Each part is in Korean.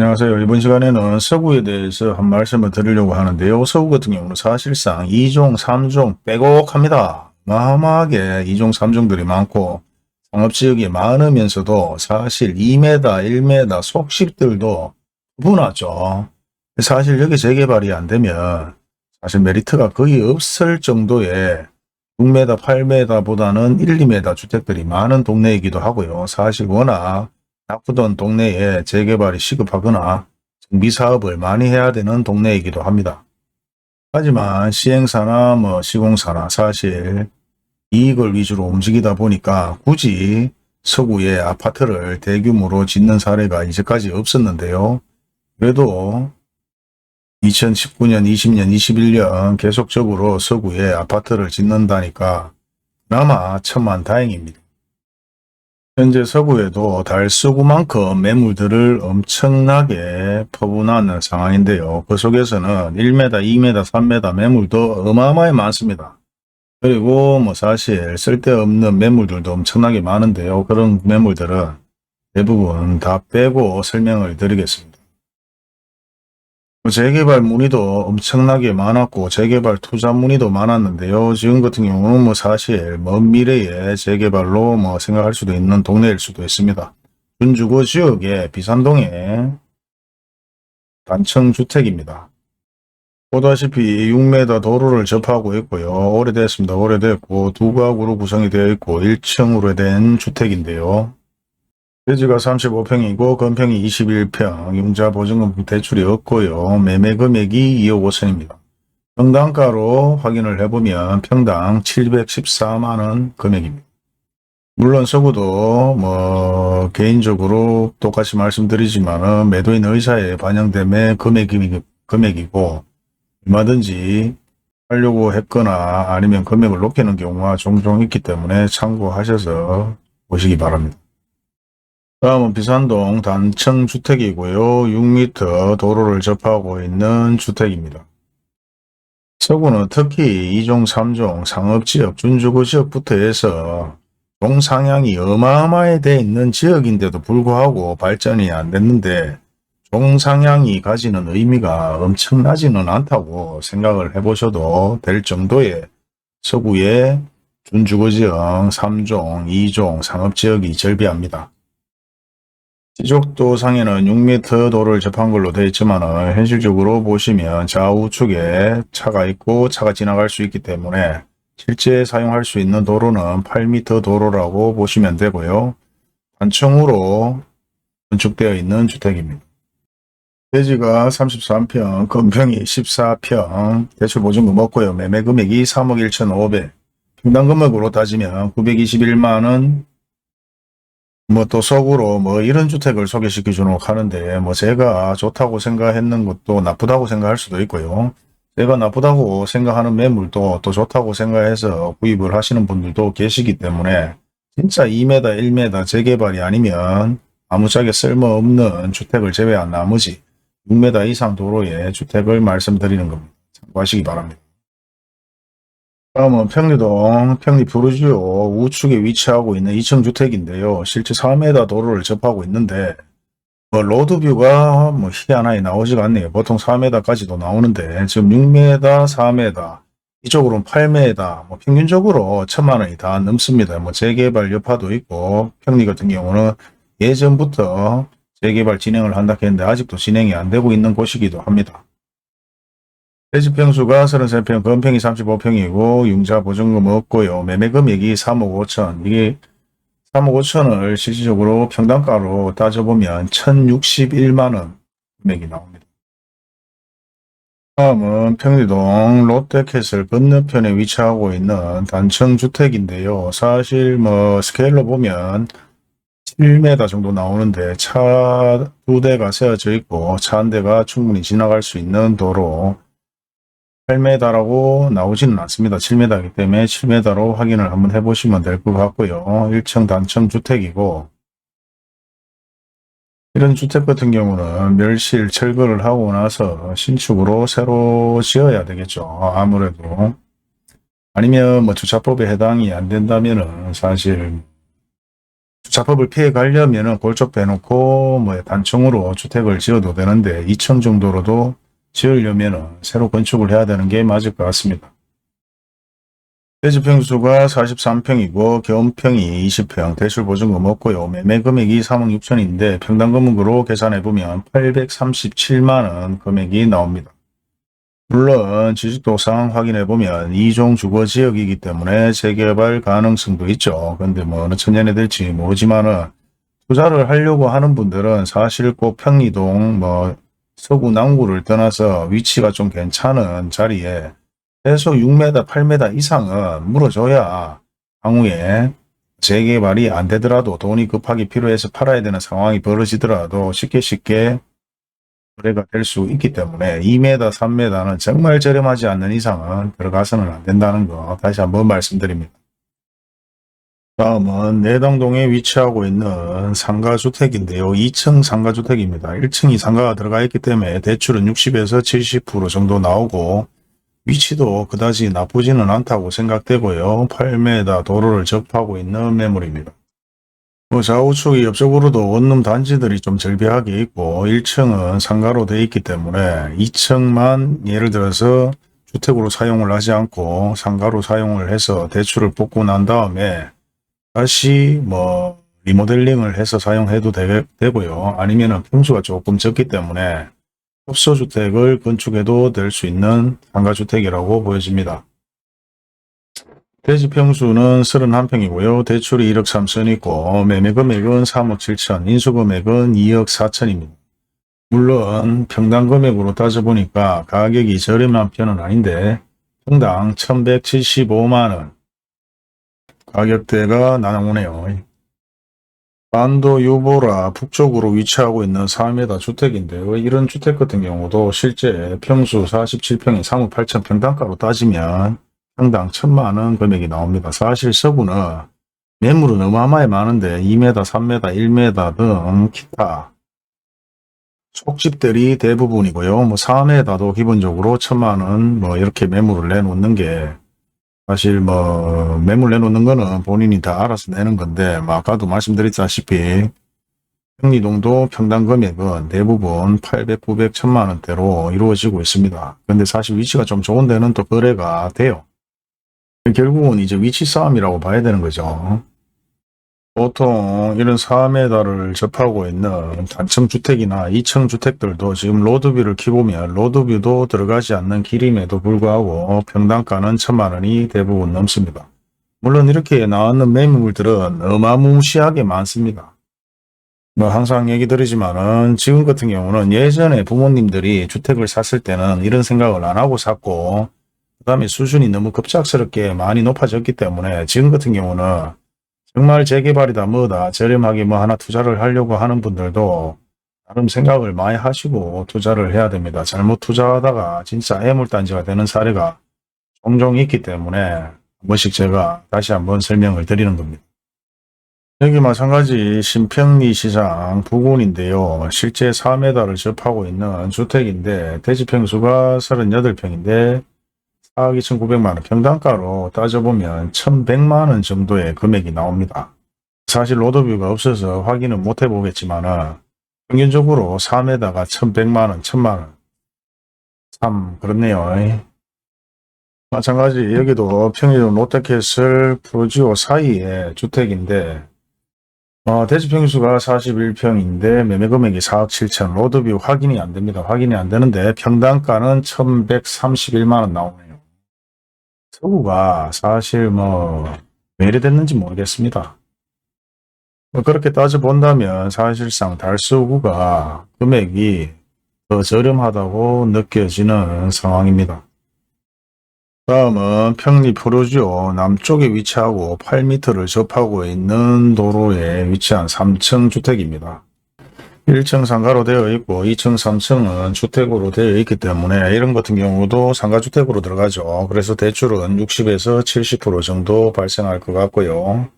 안녕하세요. 이번 시간에는 서구에 대해서 한 말씀을 드리려고 하는데요. 서구 같은 경우는 사실상 2종, 3종 빼곡합니다. 어마어마하게 2종, 3종들이 많고 상업지역이 많으면서도 사실 2m, 1m 속십들도 분하죠. 사실 여기 재개발이 안 되면 사실 메리트가 거의 없을 정도의 6m, 8m보다는 1, 2m 주택들이 많은 동네이기도 하고요. 사실 워낙 나쁘던 동네에 재개발이 시급하거나 정비 사업을 많이 해야 되는 동네이기도 합니다. 하지만 시행사나 뭐 시공사나 사실 이익을 위주로 움직이다 보니까 굳이 서구에 아파트를 대규모로 짓는 사례가 이제까지 없었는데요. 그래도 2019년, 20년, 21년 계속적으로 서구에 아파트를 짓는다니까 그나마 천만 다행입니다. 현재 서구에도 달서구만큼 매물들을 엄청나게 퍼부나는 상황인데요. 그 속에서는 1m, 2m, 3m 매물도 어마어마하게 많습니다. 그리고 뭐 사실 쓸데없는 매물들도 엄청나게 많은데요. 그런 매물들은 대부분 다 빼고 설명을 드리겠습니다. 뭐 재개발 문의도 엄청나게 많았고 재개발 투자 문의도 많았는데요. 지금 같은 경우는 뭐 사실 먼 미래에 재개발로 뭐 생각할 수도 있는 동네일 수도 있습니다. 준주거 지역의 비산동의 단층 주택입니다. 보다시피 6m 도로를 접하고 있고요. 오래됐습니다. 오래됐고 두 가구로 구성이 되어 있고 1층으로 된 주택인데요. 대지가 35평이고 건평이 21평, 융자 보증금 대출이 없고요. 매매 금액이 2억 5천입니다. 평당가로 확인을 해보면 평당 714만원 금액입니다. 물론 서구도 뭐 개인적으로 똑같이 말씀드리지만 매도인 의사에 반영됨의 금액이, 금액이고 얼마든지 하려고 했거나 아니면 금액을 높이는 경우가 종종 있기 때문에 참고하셔서 보시기 바랍니다. 다음은 비산동 단층 주택이고요. 6m 도로를 접하고 있는 주택입니다. 서구는 특히 2종, 3종 상업지역, 준주거 지역부터 해서 종상향이 어마어마하게 돼 있는 지역인데도 불구하고 발전이 안 됐는데 종상향이 가지는 의미가 엄청나지는 않다고 생각을 해보셔도 될 정도의 서구의 준주거지역 3종, 2종 상업지역이 절비합니다. 지적도상에는 6m 도를 접한 걸로 되어 있지만 현실적으로 보시면 좌우측에 차가 있고 차가 지나갈 수 있기 때문에 실제 사용할 수 있는 도로는 8m 도로라고 보시면 되고요. 단층으로 건축되어 있는 주택입니다. 대지가 33평, 건평이 14평, 대출 보증금 없고요. 매매 금액이 3억 1천5백 평당 금액으로 따지면 921만원 뭐 또 속으로 뭐 이런 주택을 소개시켜 주도록 하는데 뭐 제가 좋다고 생각했는 것도 나쁘다고 생각할 수도 있고요. 제가 나쁘다고 생각하는 매물도 또 좋다고 생각해서 구입을 하시는 분들도 계시기 때문에 진짜 2m, 1m 재개발이 아니면 아무짝에 쓸모없는 주택을 제외한 나머지 6m 이상 도로의 주택을 말씀드리는 겁니다. 참고하시기 바랍니다. 다음은 평리동 평리 푸르지오 우측에 위치하고 있는 2층 주택인데요. 실제 4m 도로를 접하고 있는데 뭐 로드뷰가 뭐 희한하게 나오지가 않네요. 보통 4m까지도 나오는데 지금 6m, 4m 이쪽으로는 8m 뭐 평균적으로 천만 원이 다 넘습니다. 뭐 재개발 여파도 있고 평리 같은 경우는 예전부터 재개발 진행을 한다 했는데 아직도 진행이 안 되고 있는 곳이기도 합니다. 대지평수가 33평, 건평이 35평이고 융자 보증금 없고요. 매매 금액이 3억 5천. 이게 3억 5천을 실질적으로 평당가로 따져보면 1,061만 원 금액이 나옵니다. 다음은 평리동 롯데캐슬 건너편에 위치하고 있는 단층 주택인데요. 사실 뭐 스케일로 보면 1m 정도 나오는데 차 두 대가 세워져 있고 차 한 대가 충분히 지나갈 수 있는 도로 8m라고 나오지는 않습니다. 7m이기 때문에 7m로 확인을 한번 해보시면 될 것 같고요. 1층 단층 주택이고 이런 주택 같은 경우는 멸실 철거를 하고 나서 신축으로 새로 지어야 되겠죠. 아무래도 아니면 뭐 주차법에 해당이 안 된다면은 사실 자법을 피해 가려면은 골조 빼놓고 뭐 단층으로 주택을 지어도 되는데 2층 정도로도 지으려면은 새로 건축을 해야 되는 게 맞을 것 같습니다. 대지평수가 43평이고 겸평이 20평, 대출보증금 없고요. 매매금액이 3억 6천인데 평당금액으로 계산해보면 837만원 금액이 나옵니다. 물론 지식도상 확인해보면 2종 주거지역이기 때문에 재개발 가능성도 있죠. 근데 뭐 어느 천년에 될지 모르지만은 투자를 하려고 하는 분들은 사실 꼭 평리동 뭐 서구 남구를 떠나서 위치가 좀 괜찮은 자리에 최소 6m, 8m 이상은 물어줘야 향후에 재개발이 안 되더라도 돈이 급하게 필요해서 팔아야 되는 상황이 벌어지더라도 쉽게 쉽게 거래가 될 수 있기 때문에 2m, 3m는 정말 저렴하지 않는 이상은 들어가서는 안 된다는 거 다시 한번 말씀드립니다. 다음은 내당동에 위치하고 있는 상가주택인데요. 2층 상가주택입니다. 1층이 상가가 들어가 있기 때문에 대출은 60에서 70% 정도 나오고 위치도 그다지 나쁘지는 않다고 생각되고요. 8m 도로를 접하고 있는 매물입니다. 뭐 좌우측 옆쪽으로도 원룸 단지들이 좀 절비하게 있고 1층은 상가로 되어 있기 때문에 2층만 예를 들어서 주택으로 사용을 하지 않고 상가로 사용을 해서 대출을 뽑고 난 다음에 다시 뭐 리모델링을 해서 사용해도 되, 되고요. 아니면은 평수가 조금 적기 때문에 협소주택을 건축해도 될 수 있는 상가주택이라고 보여집니다. 대지 평수는 31평이고요. 대출이 1억 3천이고 매매금액은 3억 7천, 인수금액은 2억 4천입니다. 물론 평당 금액으로 따져보니까 가격이 저렴한 편은 아닌데 평당 1175만원 가격대가 나오네요. 반도 유보라 북쪽으로 위치하고 있는 4m 주택인데요. 이런 주택 같은 경우도 실제 평수 47평에 3억 8천 평당가로 따지면 평당 천만원 금액이 나옵니다. 사실 서구는 매물은 어마어마히 많은데 2m, 3m, 1m 등 기타 속집들이 대부분이고요. 뭐 4m도 기본적으로 천만원 뭐 이렇게 매물을 내놓는 게 사실 뭐 매물 내놓는 거는 본인이 다 알아서 내는 건데 뭐 아까도 말씀드렸다시피 평리동도 평당 금액은 대부분 800, 900, 1000만 원대로 이루어지고 있습니다. 근데 사실 위치가 좀 좋은 데는 또 거래가 돼요. 결국은 이제 위치 싸움이라고 봐야 되는 거죠. 보통 이런 4m를 접하고 있는 단층 주택이나 2층 주택들도 지금 로드뷰를 키보면 로드뷰도 들어가지 않는 길임에도 불구하고 평당가는 천만 원이 대부분 넘습니다. 물론 이렇게 나왔는 매물들은 어마무시하게 많습니다. 뭐 항상 얘기 드리지만은 지금 같은 경우는 예전에 부모님들이 주택을 샀을 때는 이런 생각을 안 하고 샀고 그 다음에 수준이 너무 급작스럽게 많이 높아졌기 때문에 지금 같은 경우는 정말 재개발이다 뭐다 저렴하게 뭐 하나 투자를 하려고 하는 분들도 나름 생각을 많이 하시고 투자를 해야 됩니다. 잘못 투자하다가 진짜 애물단지가 되는 사례가 종종 있기 때문에 한 번씩 제가 다시 한번 설명을 드리는 겁니다. 여기 마찬가지 신평리 시장 부근인데요. 실제 4m를 접하고 있는 주택인데 대지평수가 38평인데 4억 2,900만 원 평당가로 따져보면 1,100만 원 정도의 금액이 나옵니다. 사실 로드뷰가 없어서 확인은 못 해보겠지만 평균적으로 3에다가 1,100만 원, 1,000만 원 참 그렇네요. 마찬가지 여기도 평일동 롯데캐슬 프로지오 사이에 주택인데 어, 대지평수가 41평인데 매매금액이 4억 7천 로드뷰 확인이 안됩니다. 확인이 안되는데 평당가는 1131만원 나오네요. 서구가 사실 뭐, 왜 이래 됐는지 모르겠습니다. 뭐 그렇게 따져본다면 사실상 달서구가 금액이 더 저렴하다고 느껴지는 상황입니다. 다음은 평리 프로지오 남쪽에 위치하고 8m를 접하고 있는 도로에 위치한 3층 주택입니다. 1층 상가로 되어 있고 2층, 3층은 주택으로 되어 있기 때문에 이런 같은 경우도 상가주택으로 들어가죠. 그래서 대출은 60에서 70% 정도 발생할 것 같고요.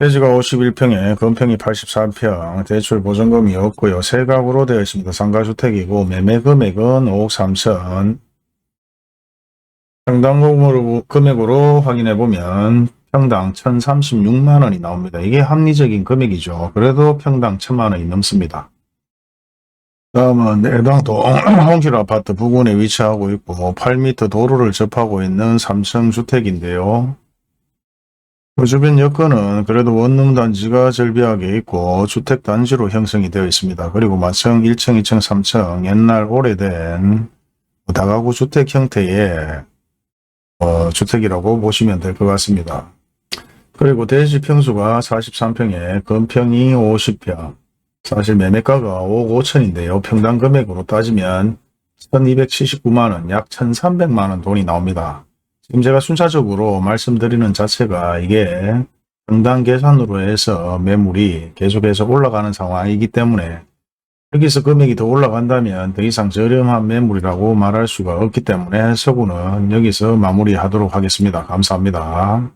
대지가 51평에 건평이 83평, 대출 보증금이 없고요. 세각으로 되어 있습니다. 상가주택이고 매매 금액은 5억 3천. 평당 금액으로 확인해 보면 평당 1036만 원이 나옵니다. 이게 합리적인 금액이죠. 그래도 평당 1000만 원이 넘습니다. 다음은 해당동 홍실 아파트 부근에 위치하고 있고 8m 도로를 접하고 있는 3층 주택인데요. 그 주변 여건은 그래도 원룸 단지가 절비하게 있고 주택 단지로 형성이 되어 있습니다. 그리고 마청 1층, 2층, 3층 옛날 오래된 다가구 주택 형태의 어, 주택이라고 보시면 될 것 같습니다. 그리고 대지 평수가 43평에 건평이 50평, 사실 매매가가 5억 5천인데요. 평당 금액으로 따지면 1279만원, 약 1300만원 돈이 나옵니다. 지금 제가 순차적으로 말씀드리는 자체가 이게 평당 계산으로 해서 매물이 계속해서 올라가는 상황이기 때문에 여기서 금액이 더 올라간다면 더 이상 저렴한 매물이라고 말할 수가 없기 때문에 서구는 여기서 마무리하도록 하겠습니다. 감사합니다.